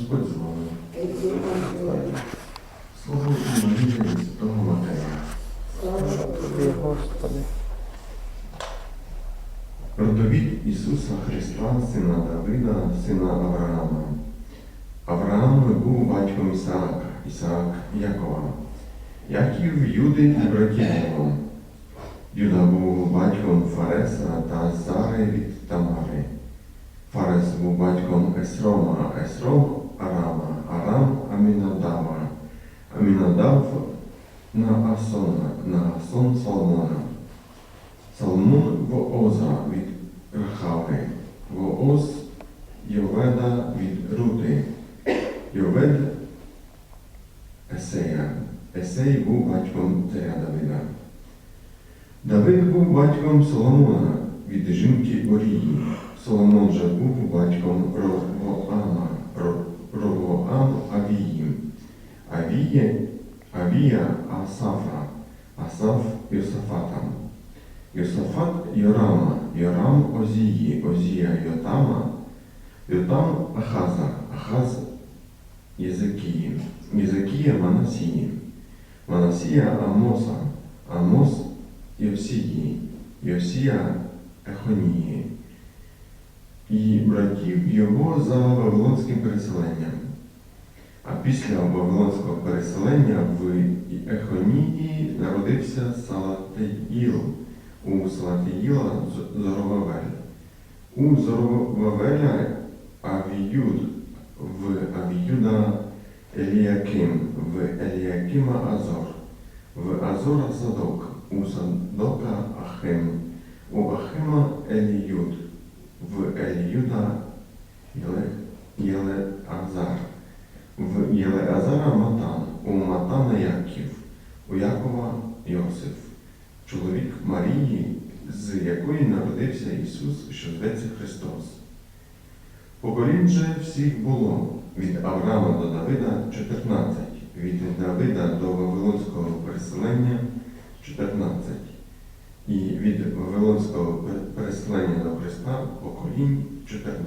Господь з вами. Євангелія від Святого Матея. Тобі, Господи. Родовід Ісуса Христа, сина Давида, сина Авраама. Авраам був батьком Ісаака, Ісаак Якова. Яків Юди і братів його. Юда був батьком Фареса та Зари від Тамари. Фарес був батьком Есрома, а Есром Арама, Арам Амінадава, Амінадав на Асона, на Асон Соломона. Соломон Вооза від Рахави, Вооз Йоведа від Рути, Йовед Есея. Есей був батьком царя Давида. Давид був батьком Соломона від жінки Орії. Соломон же був батьком Авія Асафа, Асаф Йосафатам. Йосафат Йорама, Йорам Озії, Озія Йотама, Йотам Ахаза, Ахаз Єзекії, Єзекія Манасії, Манасія Амоса, Амос Йосії, Йосія Ехонії і братів його за Вавилонським переселенням. А після Вавилонського переселення в Ехонії народився Салатеїл, у Салатеїла Зоровавель. У Зоровавеля Авіюд, в Авіюда Еліяким, в Еліякима Азор, в Азора Садок, у Садока Ахим, у Ахима Еліюд, в Еліюда Єле- Єлеазар, в Єлеазара Матан, у Матана Яків, у Якова Йосиф, чоловік Марії, з якої народився Ісус, що зветься Христос. Поколінь же всіх було від Авраама до Давида 14, від Давида до Вавилонського переселення 14, і від Вавилонського переселення до Христа поколінь 14.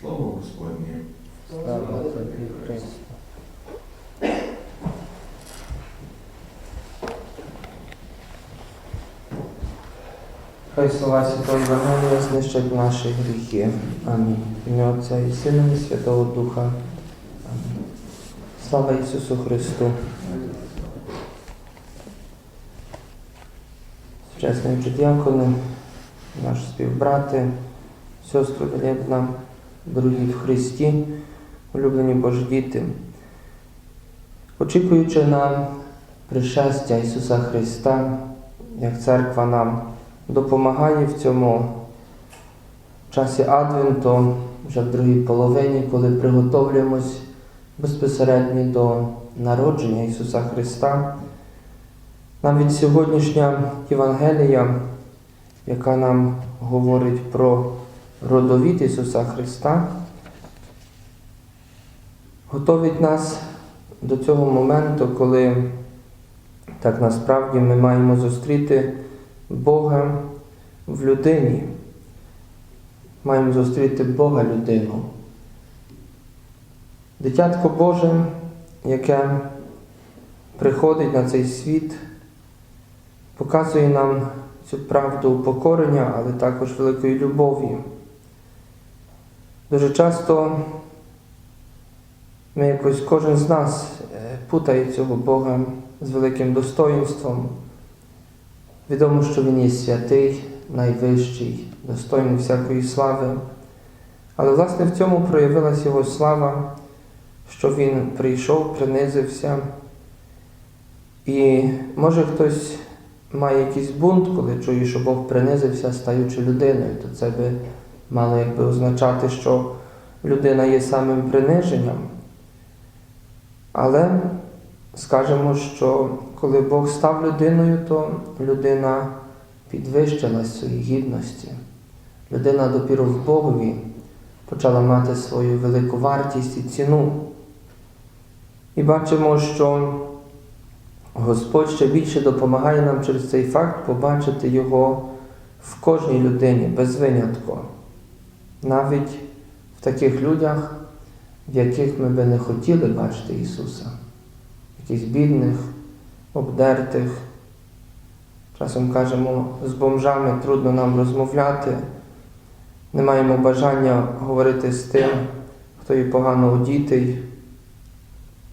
Слово Господнє. Слава тобі, Христе. Хай слова Святого Євангелія знищать наші гріхи. Амінь. Ім'я Отця і Сина і Святого Духа. Амінь. Слава Ісусу Христу. Сучасні діякони, наші співбрати, Велебна, дорогі в Христі, улюблені Божі діти. Очікуючи на пришестя Ісуса Христа, як церква нам допомагає в цьому часі Адвенту, вже в другій половині, коли приготовлюємось безпосередньо до народження Ісуса Христа. Навіть сьогоднішня Євангелія, яка нам говорить про родовід Ісуса Христа, готовить нас до цього моменту, коли так насправді ми маємо зустріти Бога в людині. Маємо зустріти Бога людину. Дитятко Боже, яке приходить на цей світ, показує нам цю правду упокорення, але також великої любові. Дуже часто ми якось кожен з нас е, путає цього Бога з великим достоїнством. Відомо, що Він є святий, найвищий, достойний всякої слави. Але власне в цьому проявилась Його слава, що Він прийшов, принизився. І може хтось має якийсь бунт, коли чує, що Бог принизився, стаючи людиною, то це би мало якби означати, що людина є самим приниженням. Але скажемо, що коли Бог став людиною, то людина підвищилась в своїй гідності. Людина допіру в Богові почала мати свою велику вартість і ціну. І бачимо, що Господь ще більше допомагає нам через цей факт побачити Його в кожній людині без винятку. Навіть в таких людях, яких ми би не хотіли бачити Ісуса, якихось бідних, обдертих. Часом кажемо, з бомжами трудно нам розмовляти, не маємо бажання говорити з тим, хто є погано одітий,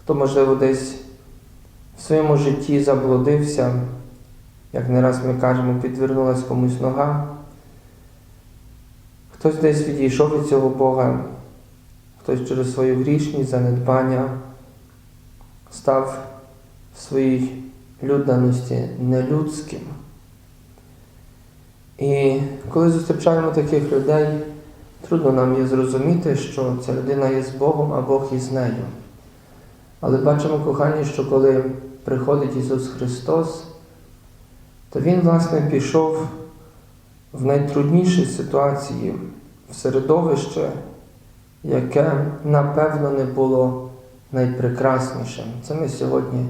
хто, можливо, десь в своєму житті заблудився, як не раз ми кажемо, підвернулась комусь нога. Хтось десь відійшов від цього Бога, хтось через свою грішність, занедбання став в своїй людяності нелюдським. І коли зустрічаємо таких людей, трудно нам є зрозуміти, що ця людина є з Богом, а Бог із нею. Але бачимо, кохані, що коли приходить Ісус Христос, то Він, власне, пішов в найтрудніші ситуації, в середовище, яке, напевно, не було найпрекраснішим. Це ми сьогодні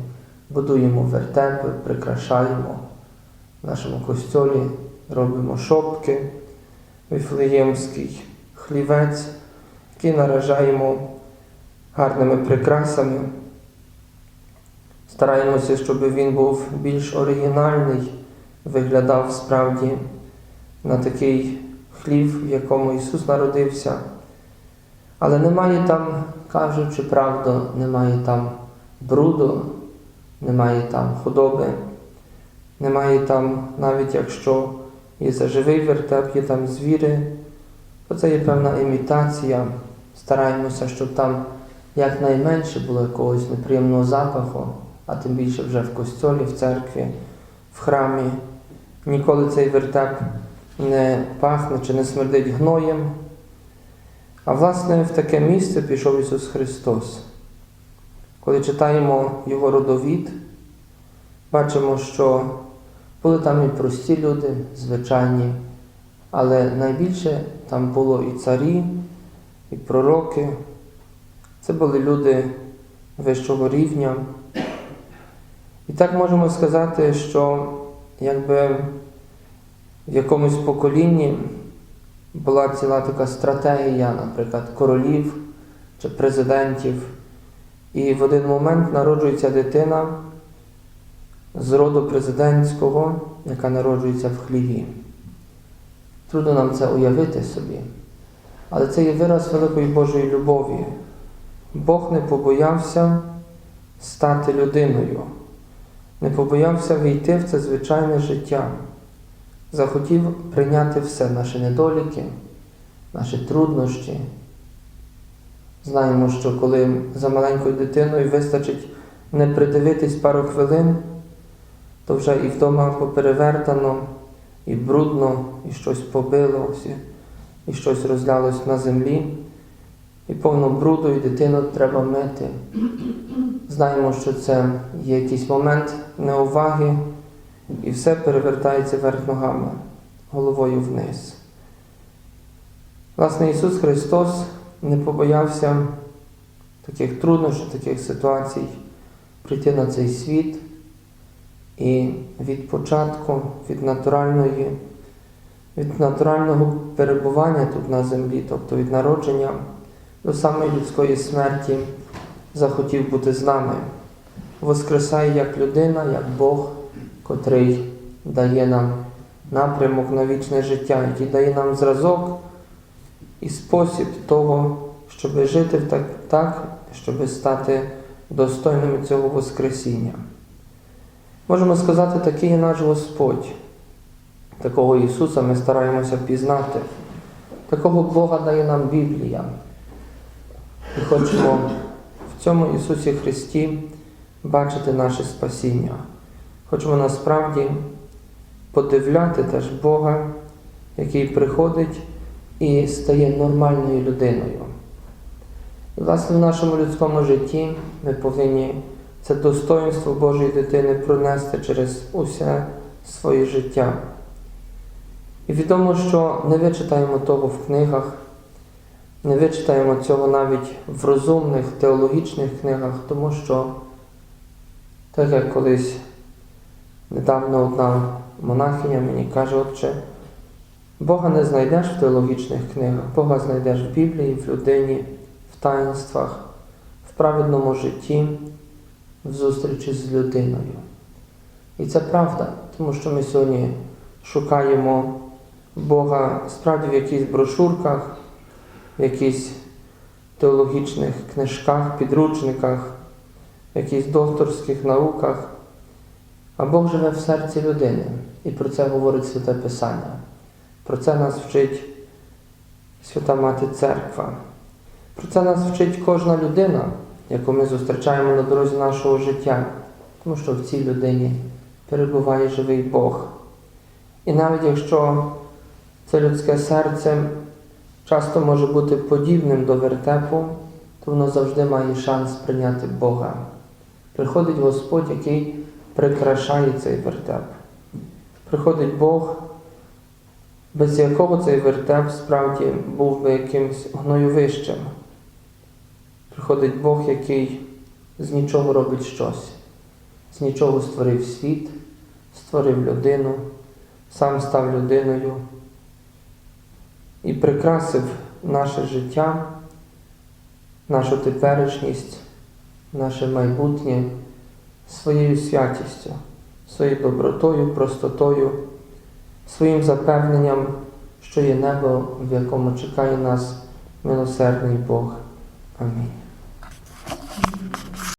будуємо вертепи, прикрашаємо в нашому костьолі, робимо шопки, віфлеємський хлівець, який наражаємо гарними прикрасами. Стараємося, щоб він був більш оригінальний, виглядав справді на такий хлів, в якому Ісус народився. Але немає там, кажучи правду, немає там бруду, немає там худоби, немає там, навіть якщо є заживий вертеп, є там звіри, то це є певна імітація. Стараємося, щоб там якнайменше було якогось неприємного запаху, а тим більше вже в костьолі, в церкві, в храмі. Ніколи цей вертеп не пахне чи не смердить гноєм. А власне в таке місце пішов Ісус Христос. Коли читаємо Його родовід, бачимо, що були там і прості люди, звичайні, але найбільше там було і царі, і пророки. Це були люди вищого рівня. І так можемо сказати, що якби в якомусь поколінні була ціла така стратегія, наприклад, королів чи президентів, і в один момент народжується дитина з роду президентського, яка народжується в хліві. Трудно нам це уявити собі, але це є вираз великої Божої любові. Бог не побоявся стати людиною, не побоявся війти в це звичайне життя захотів прийняти все наші недоліки, наші труднощі. Знаємо, що коли за маленькою дитиною вистачить не придивитись пару хвилин, то вже і вдома поперевертано, і брудно, і щось побилося, і щось розлялось на землі, і повно бруду, і дитину треба мити. Знаємо, що це є якийсь момент неуваги, і все перевертається вверх ногами, головою вниз. Власне, Ісус Христос не побоявся таких труднощів, таких ситуацій прийти на цей світ і від початку, від натуральної, від натурального перебування тут на землі, тобто від народження до самої людської смерті, захотів бути з нами. Воскресає як людина, як Бог котрий дає нам напрямок на вічне життя, який дає нам зразок і спосіб того, щоб жити так, так щоб стати достойними цього Воскресіння. Можемо сказати, такий є наш Господь. Такого Ісуса ми стараємося пізнати. Такого Бога дає нам Біблія. І хочемо в цьому Ісусі Христі бачити наше спасіння. Хочемо насправді подивляти теж Бога, який приходить і стає нормальною людиною. І, власне, в нашому людському житті ми повинні це достоинство Божої дитини пронести через усе своє життя. І відомо, що не вичитаємо того в книгах, не вичитаємо цього навіть в розумних теологічних книгах, тому що, так як колись Недавно одна монахиня мені каже, отче, Бога не знайдеш в теологічних книгах, Бога знайдеш в Біблії, в людині, в таїнствах, в праведному житті, в зустрічі з людиною. І це правда, тому що ми сьогодні шукаємо Бога справді в якихось брошурках, в якихось теологічних книжках, підручниках, в якихось докторських науках. А Бог живе в серці людини. І про це говорить Святе Писання. Про це нас вчить Свята Мати Церква. Про це нас вчить кожна людина, яку ми зустрічаємо на дорозі нашого життя, тому що в цій людині перебуває живий Бог. І навіть якщо це людське серце часто може бути подібним до вертепу, то воно завжди має шанс прийняти Бога. Приходить Господь, який прикрашає цей вертеп. Приходить Бог, без якого цей вертеп справді був би якимось гноювищем. Приходить Бог, який з нічого робить щось, з нічого створив світ, створив людину, сам став людиною і прикрасив наше життя, нашу теперішність, наше майбутнє своєю святістю, своєю добротою, простотою, своїм запевненням, що є небо, в якому чекає нас милосердний Бог. Амінь.